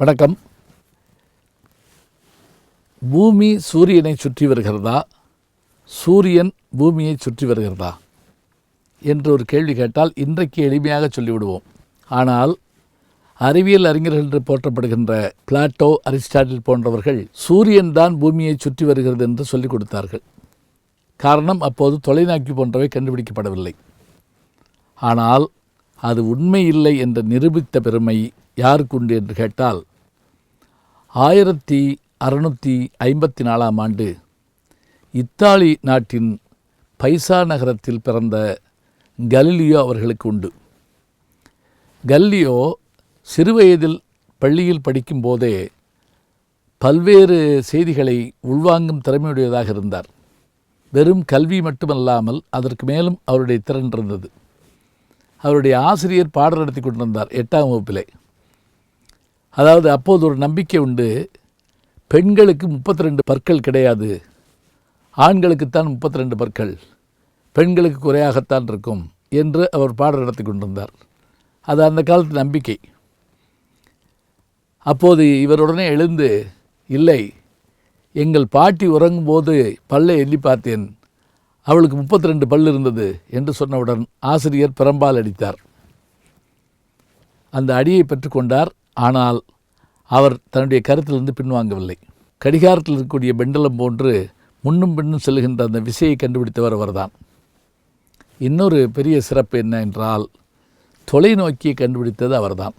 வணக்கம். பூமி சூரியனை சுற்றி வருகிறதா? சூரியன் பூமியை சுற்றி வருகிறதா? என்று ஒரு கேள்வி கேட்டால் இன்றைக்கு எளிமையாக சொல்லிவிடுவோம். ஆனால் அறிவியல் அறிஞர்கள் என்று போற்றப்படுகின்ற பிளாட்டோ அரிஸ்டாட்டில் போன்றவர்கள் சூரியன் தான் பூமியை சுற்றி வருகிறது என்று சொல்லிக் கொடுத்தார்கள். காரணம் அப்போது தொலைநோக்கி போன்றவை கண்டுபிடிக்கப்படவில்லை. ஆனால் அது உண்மை இல்லை என்று நிரூபித்த பெருமை யாருக்கு உண்டு என்று கேட்டால் ஆயிரத்தி அறுநூற்றி ஐம்பத்தி நாலாம் ஆண்டு இத்தாலி நாட்டின் பைசா நகரத்தில் பிறந்த கலிலியோ அவர்களுக்கு உண்டு. கல்லியோ சிறுவயதில் பள்ளியில் படிக்கும்போதே பல்வேறு செய்திகளை உள்வாங்கும் திறமையுடையதாக இருந்தார். வெறும் கல்வி மட்டுமல்லாமல் அதற்கு மேலும் அவருடைய திறன் இருந்தது. அவருடைய ஆசிரியர் பாடம் நடத்தி கொண்டிருந்தார் எட்டாம் வகுப்பிலே. அதாவது அப்போது ஒரு நம்பிக்கை உண்டு. பெண்களுக்கு முப்பத்தி ரெண்டு பற்கள் கிடையாது. ஆண்களுக்குத்தான் முப்பத்தி ரெண்டு பற்கள். பெண்களுக்கு குறையாகத்தான் இருக்கும் என்று அவர் பாடம் நடத்தி கொண்டிருந்தார். அது அந்த காலத்து நம்பிக்கை. அப்போது இவருடனே எழுந்து இல்லை எங்கள் பாட்டி உறங்கும்போது பல்லை எண்ணி பார்த்தேன். அவளுக்கு முப்பத்தி ரெண்டு பல் இருந்தது என்று சொன்னவுடன் ஆசிரியர் பெரம்பால் அடித்தார். அந்த அடியை பெற்றுக்கொண்டார் ஆனால் அவர் தன்னுடைய கருத்திலிருந்து பின்வாங்கவில்லை. கடிகாரத்தில் இருக்கக்கூடிய பெண்டலம் போன்று முன்னும் பின்னும் செல்கின்ற அந்த விசையை கண்டுபிடித்தவர் அவர்தான். இன்னொரு பெரிய சிறப்பு என்ன என்றால் தொலைநோக்கியை கண்டுபிடித்தது அவர்தான்.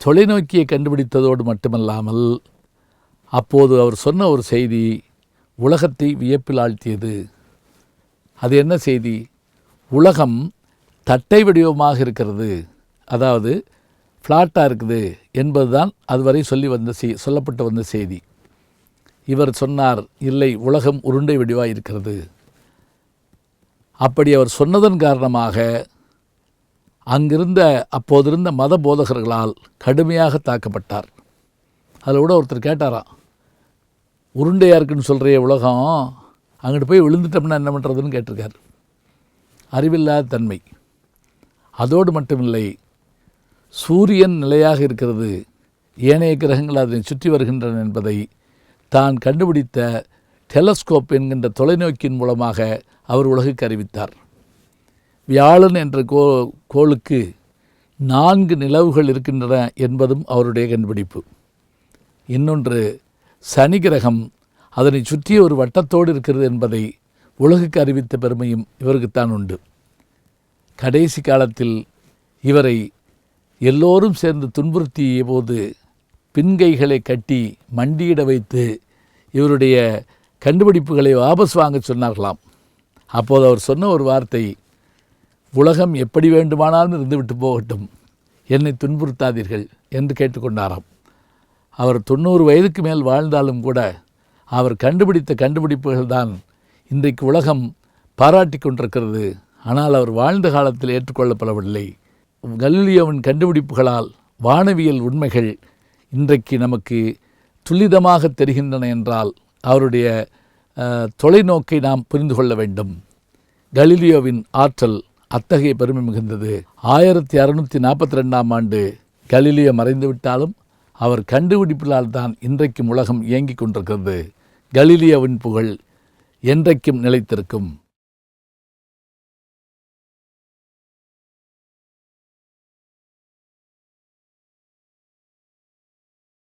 தொலைநோக்கியை கண்டுபிடித்ததோடு மட்டுமல்லாமல் அப்போது அவர் சொன்ன ஒரு செய்தி உலகத்தை வியப்பில் ஆழ்த்தியது. அது என்ன செய்தி? உலகம் தட்டை வடிவமாக இருக்கிறது. அதாவது ஃப்ளாட்டாக இருக்குது என்பதுதான் அதுவரை சொல்லி வந்த செய் சொல்லப்பட்டு வந்த செய்தி. இவர் சொன்னார் இல்லை உலகம் உருண்டை வடிவாக இருக்கிறது. அப்படி அவர் சொன்னதன் காரணமாக அங்கிருந்த அப்போதிருந்த மத போதகர்களால் கடுமையாக தாக்கப்பட்டார். அதில் கூட ஒருத்தர் கேட்டாராம் உருண்டையாக இருக்குன்னு சொல்கிற உலகம் அங்கிட்டு போய் விழுந்துட்டோம்னா என்ன பண்ணுறதுன்னு கேட்டிருக்கார். அறிவில்லாத தன்மை. அதோடு மட்டுமில்லை சூரியன் நிலையாக இருக்கிறது. ஏனைய கிரகங்கள் அதனை சுற்றி வருகின்றன என்பதை தான் கண்டுபிடித்த டெலஸ்கோப் என்கின்ற தொலைநோக்கியின் மூலமாக அவர் உலகுக்கு அறிவித்தார். வியாழன் என்ற கோ கோளுக்கு நான்கு நிலவுகள் இருக்கின்றன என்பதும் அவருடைய கண்டுபிடிப்பு. இன்னொன்று சனி கிரகம் அதனை சுற்றிய ஒரு வட்டத்தோடு இருக்கிறது என்பதை உலகுக்கு அறிவித்த பெருமையும் இவருக்குத்தான் உண்டு. கடைசி காலத்தில் இவரை எல்லோரும் சேர்ந்து துன்புறுத்திய போது பின்கைகளை கட்டி மண்டியிட வைத்து இவருடைய கண்டுபிடிப்புகளை வாபஸ் வாங்க சொன்னார்களாம். அப்போது அவர் சொன்ன ஒரு வார்த்தை உலகம் எப்படி வேண்டுமானாலும் இருந்துவிட்டு போகட்டும். என்னை துன்புறுத்தாதீர்கள் என்று கேட்டுக்கொண்டாராம். அவர் தொண்ணூறு வயதுக்கு மேல் வாழ்ந்தாலும் கூட அவர் கண்டுபிடித்த கண்டுபிடிப்புகள் தான் இன்றைக்கு உலகம் பாராட்டி கொண்டிருக்கிறது. ஆனால் அவர் வாழ்ந்த காலத்தில் ஏற்றுக்கொள்ளப்படவில்லை. கலிலியோவின் கண்டுபிடிப்புகளால் வானவியல் உண்மைகள் இன்றைக்கு நமக்கு துல்லிதமாக தெரிகின்றன என்றால் அவருடைய தொலைநோக்கை நாம் புரிந்து கொள்ள வேண்டும். கலிலியோவின் ஆற்றல் அத்தகைய பெருமை மிகுந்தது. ஆயிரத்தி அறுநூற்றி நாற்பத்தி ரெண்டாம் ஆண்டு கலிலியோ மறைந்துவிட்டாலும் அவர் கண்டுபிடிப்பினால் தான் இன்றைக்கும் உலகம் இயங்கிக் கொண்டிருக்கிறது. கலிலியோவின் புகழ் என்றைக்கும் நிலைத்திருக்கும்.